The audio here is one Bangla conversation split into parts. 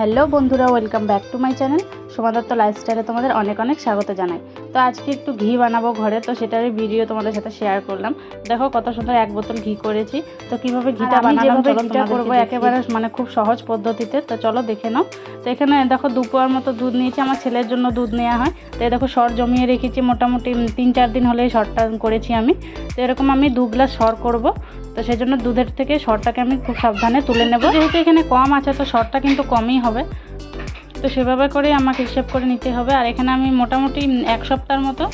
হ্যালো বন্ধুরা welcome back to my channel. Somadatta লাইফস্টাইলে তোমাদের অনেক অনেক স্বাগত জানাই। তো আজকে একটু ঘি বানাবো ঘরে তো সেটারই ভিডিও তোমাদের সাথে শেয়ার করলাম। দেখো কত সুন্দর এক বোতল ঘি করেছি। তো কীভাবে ঘিটা বানালাম চলো ঘিটা করব একেবারে মানে খুব সহজ পদ্ধতিতে তো চলো দেখে নাও। তো এখানে দেখো দু পোয়ার মতো দুধ নিয়েছি আমার ছেলের জন্য দুধ নেওয়া হয়। তো এই দেখো সর জমিয়ে রেখেছি মোটামুটি তিন চার দিন হলে সরটা করেছি আমি। তো এরকম আমি দু গ্লাস সর করব। তো সেই জন্য দুধের থেকে সরটাকে আমি খুব সাবধানে তুলে নেব। যেহেতু এখানে কম আছে তো সরটা কিন্তু কমই হবে। তো সেভাবে করেই আমাকে হিসেব করে নিতে হবে। আর এখানে আমি মোটামুটি এক সপ্তাহের মতো,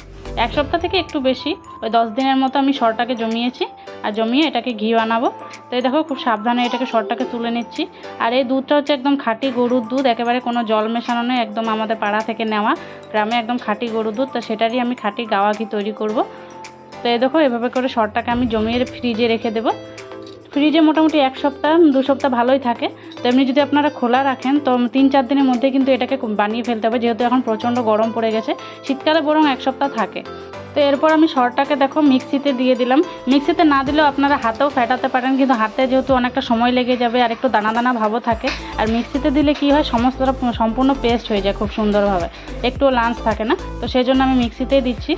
এক সপ্তাহ থেকে একটু বেশি, ওই দশ দিনের মতো আমি সরটাকে জমিয়েছি। আর জমিয়ে এটাকে ঘি বানাবো। তো এই দেখো খুব সাবধানে এটাকে সরটাকে তুলে নিচ্ছি। আর এই দুধটা হচ্ছে একদম খাঁটি গরুর দুধ, একেবারে কোনো জল মেশানো নয়, একদম আমাদের পাড়া থেকে নেওয়া গ্রামে একদম খাঁটি গরুর দুধ। তো সেটারই আমি খাঁটি গাওয়া ঘি তৈরি করব। তো এই দেখো এভাবে করে সরটাকে আমি জমিয়ে ফ্রিজে রেখে দেবো। ফ্রিজে মোটামুটি এক সপ্তাহ, দু সপ্তাহ ভালোই থাকে। তো এমনি যদি আপনারা খোলা রাখেন, তো তিন চার দিনের মধ্যে কিন্তু এটাকে বানিয়ে ফেলতে হবে, যেহেতু এখন প্রচণ্ড গরম পড়ে গেছে। শীতকালে বরং এক সপ্তাহ থাকে। তো এরপর আমি সরটাকে দেখো, মিক্সিতে দিয়ে দিলাম। মিক্সিতে না দিলেও আপনারা হাতেও ফেটাতে পারেন, কিন্তু হাতে যেহেতু অনেকটা সময় লেগে যাবে, আর একটু দানা দানা ভাবও থাকে। আর মিক্সিতে দিলে কি হয় সমস্তটা সম্পূর্ণ পেস্ট হয়ে যায় খুব সুন্দরভাবে। একটুও লাঞ্চ থাকে না। তো সেই জন্য আমি মিক্সিতেই দিচ্ছি।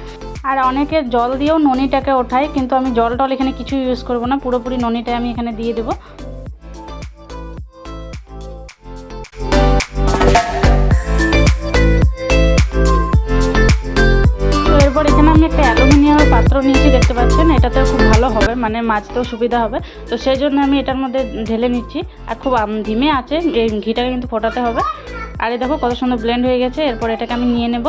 আর অনেকে জল দিয়েও ননিটাকে ওঠায়, কিন্তু আমি জল টল এখানে কিছু ইউজ করব না, পুরোপুরি ননিটা আমি এখানে দিয়ে দেবো। এরপর এখানে আমি একটা পাত্র নিয়েছি, দেখতে পাচ্ছেন? এটাতে খুব ভালো হবে মানে মাজতেও সুবিধা হবে। তো সেই জন্য আমি এটার মধ্যে ঢেলে নিচ্ছি। আর খুব ধিমে আছে, এই ঘিটাকে কিন্তু ফোটাতে হবে। আর এই দেখো কত সুন্দর ব্লেন্ড হয়ে গেছে, এরপর এটাকে আমি নিয়ে নেব।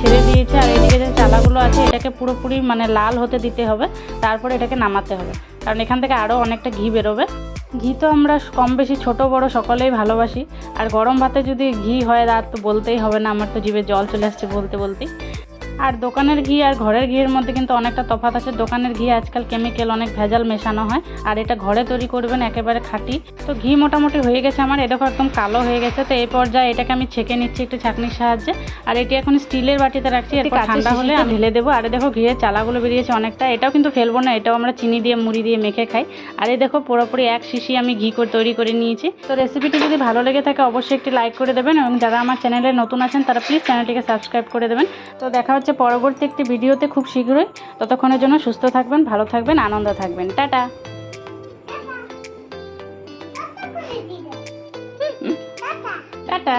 ছেড়ে দিয়েছে আর এদিকে যে চালাগুলো আছে, এটাকে পুরোপুরি মানে লাল হতে দিতে হবে, তারপরে এটাকে নামাতে হবে। কারণ এখান থেকে আরও অনেকটা ঘি বেরোবে। ঘি তো আমরা কম বেশি ছোটো, বড় সকলেই ভালোবাসি। আর গরম ভাতে যদি ঘি হয় তার তো বলতেই হবে না, আমার তো জিভে জল চলে আসছে বলতে বলতেই। আর দোকানের ঘি আর ঘরের ঘিয়ের মধ্যে কিন্তু অনেকটা তফাত আছে। দোকানের ঘি আজকাল কেমিক্যাল অনেক ভেজাল মেশানো হয় আর এটা ঘরে তৈরি করবেন একেবারে খাঁটি। তো ঘি মোটামুটি হয়ে গেছে আমার এটা একদম কালো হয়ে গেছে। তো এই পর্যায়ে এটাকে আমি ছেঁকে নিচ্ছি একটু ছাঁকনির সাহায্যে। আর এটি এখন স্টিলের বাটিতে রাখছি এরপর ঠান্ডা হলে আমি ঢেলে দেবো। আর দেখো ঘিয়ের চালাগুলো বেরিয়েছে অনেকটা এটাও কিন্তু ফেলব না এটাও আমরা চিনি দিয়ে মুড়ি দিয়ে মেখে খাই। আর এই দেখো পুরোপুরি এক শিশি আমি ঘি করে তৈরি করে নিয়েছি। তো রেসিপিটি যদি ভালো লেগে থাকে অবশ্যই একটি লাইক করে দেবেন এবং যারা আমার চ্যানেলে নতুন আছেন তারা প্লিজ চ্যানেলটিকে সাবস্ক্রাইব করে দেবেন। তো দেখা হচ্ছে পরবর্তী একটি ভিডিওতে খুব শীঘ্রই। ততক্ষণের জন্য সুস্থ থাকবেন ভালো থাকবেন আনন্দ থাকবেন। টাটা। টাটা।